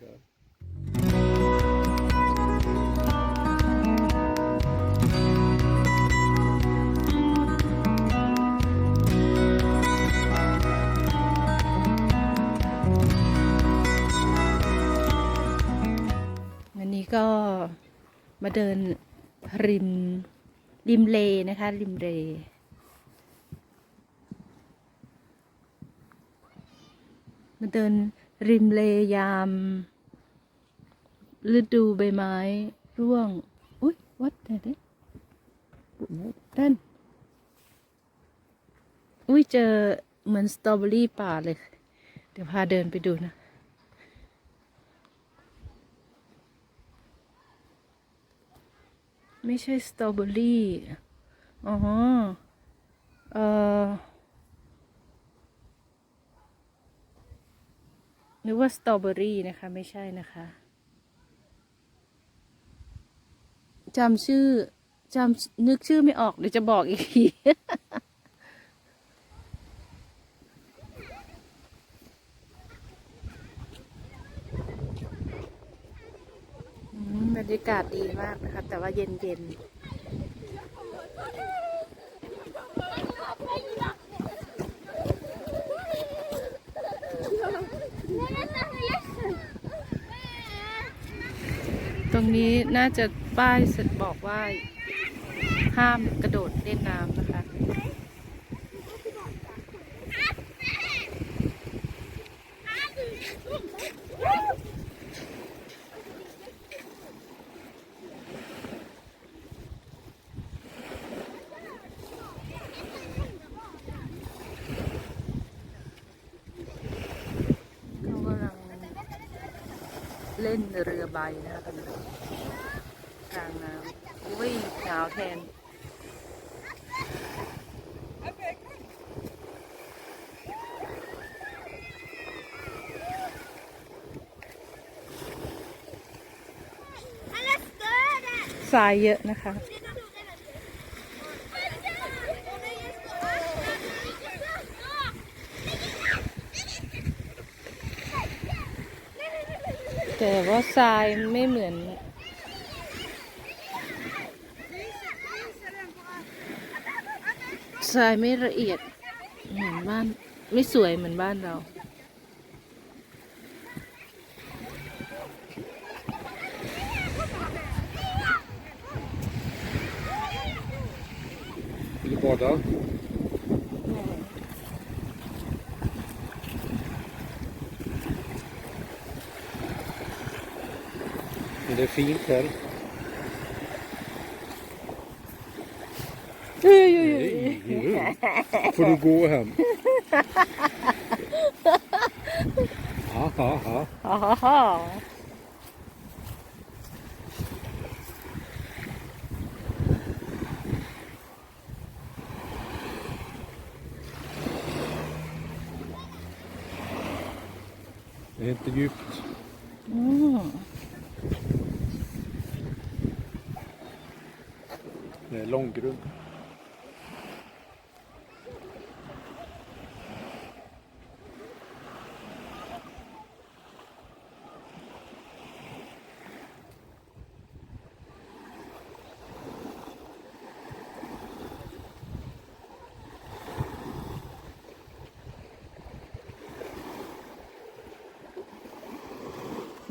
där. วันนี้ก็มาเดินริมริมเลนะคะ ริมเลมาเดินริมเลยาม ฤดูใบไม้ร่วง อุ้ยวัดไหนเด้ด้านอุ้ยเจอเหมือนสตรอเบอรี่ป่าเลย เดี๋ยวพาเดินไปดูนะ ไม่ใช่สตรอเบอรี่อ๋อเอ่อนึกว่าสตรอเบอรี่นะคะ ไม่ใช่นะคะ จำชื่อจำนึกชื่อไม่ออกเดี๋ยวจะบอกอีกทีอืมบรรยากาศดีมากนะคะแต่ว่าเย็นเย็นตรงนี้น่าจะ ป้ายบอกว่าห้ามกระโดดเล่นน้ำนะคะเขากำลังเล่นเรือใบนะคะตอนนี้ กลางน้ำอุ้ยหนาวแทนทรายเยอะนะคะ แต่ว่าทรายไม่เหมือน ทรายไม่ละเอียดเหมือนบ้านไม่สวยเหมือนบ้านเรา Vill du bada? Men det är fint här. เฮ้ยเฮ้ยเฮ้ย Nej, får du gå hem. Ja, ja, ja. ฮ่าฮ่าฮ่า Det är inte djupt. อืม Det är långgrund.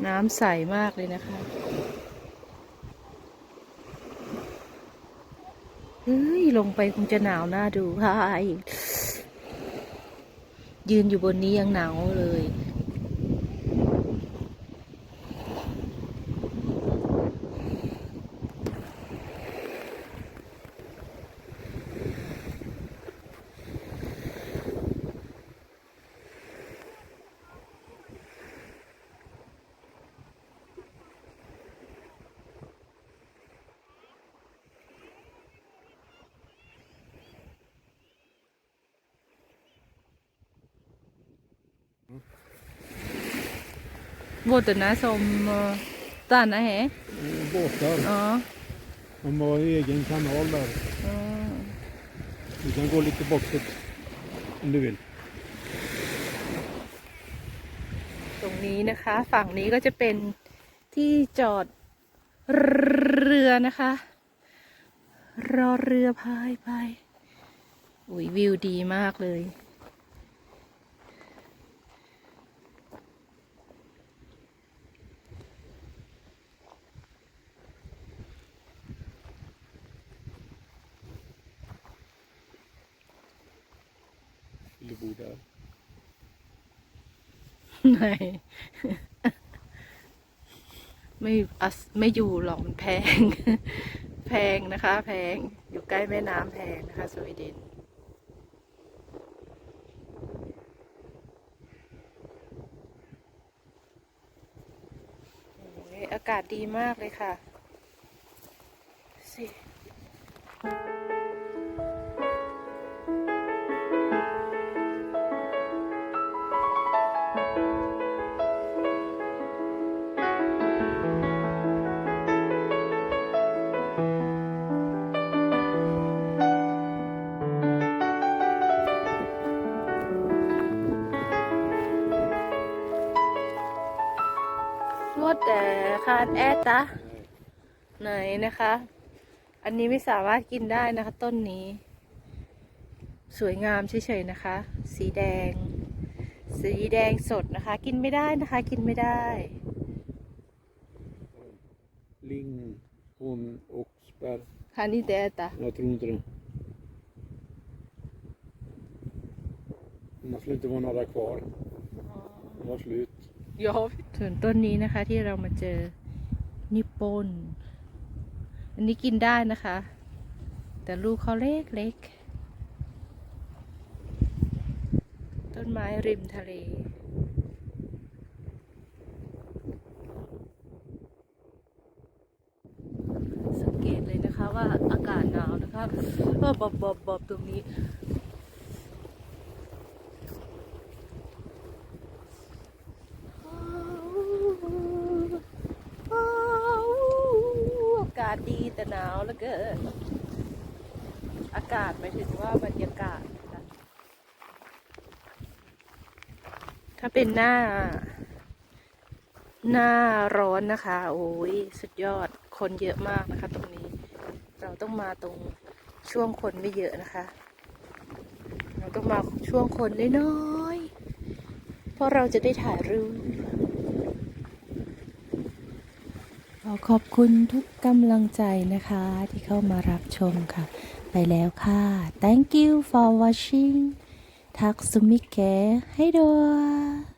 น้ำใสมากเลยนะคะเฮ้ย ลงไปคงจะหนาวน่าดูพายยืนอยู่บนนี้ยังหนาวเลย Båtarna som uh, stannar här. Och Båtar. Ja. De har egen kanal där. ja. Du kan gå lite bakåt om du vill. ตรงนี้นะคะ ฝั่งนี้ก็จะเป็นที่จอดเรือนะคะ รอเรือพายไปอุ้ยวิวดีมากเลย Vill du bo där? ไหนไม่อัสไม่อยู่หรอกมันแพง แพงนะคะ แพงอยู่ใกล้แม่น้ำแพงนะคะสวีเดนอากาศดีมากเลยค่ะ ดแต่คานแอดตะ Nej. ไหนนะคะ อันนี้ไม่สามารถกินได้นะคะ ต้นนี้ สวยงามเฉยๆนะคะ สีแดง สีแดงสดนะคะ กินไม่ได้นะคะ กินไม่ได้ Ling, hon och spärr. คานี่แต่ตะ Jag tror inte det. Det skulle inte vara några kvar. Det var slut. ยอมส่วนต้นนี้นะคะที่เรามาเจอนิปปนอันนี้กินได้นะคะ แต่ลูกเขาเล็กเล็กต้นไม้ริมทะเลสังเกตเลยนะคะว่าอากาศหนาวนะคะบอบบอบบอบตรงนี้ อากาศดีแต่หนาวเหลือเกินอากาศหมายถึงว่าบรรยากาศนะถ้าเป็นหน้า หน้าร้อนนะคะ โอ้ยสุดยอดคนเยอะมากนะคะ ตรงนี้ เราต้องมาตรงช่วงคนไม่เยอะนะคะ เราต้องมาช่วงคนน้อยๆเพราะเราจะได้ถ่ายรูป ข อขอบคุณทุกกำลังใจนะคะที่เข้ามารับชมค่ะ ไปแล้วค่ะ thank you for watching ทักสุมิเกะให้ด้วย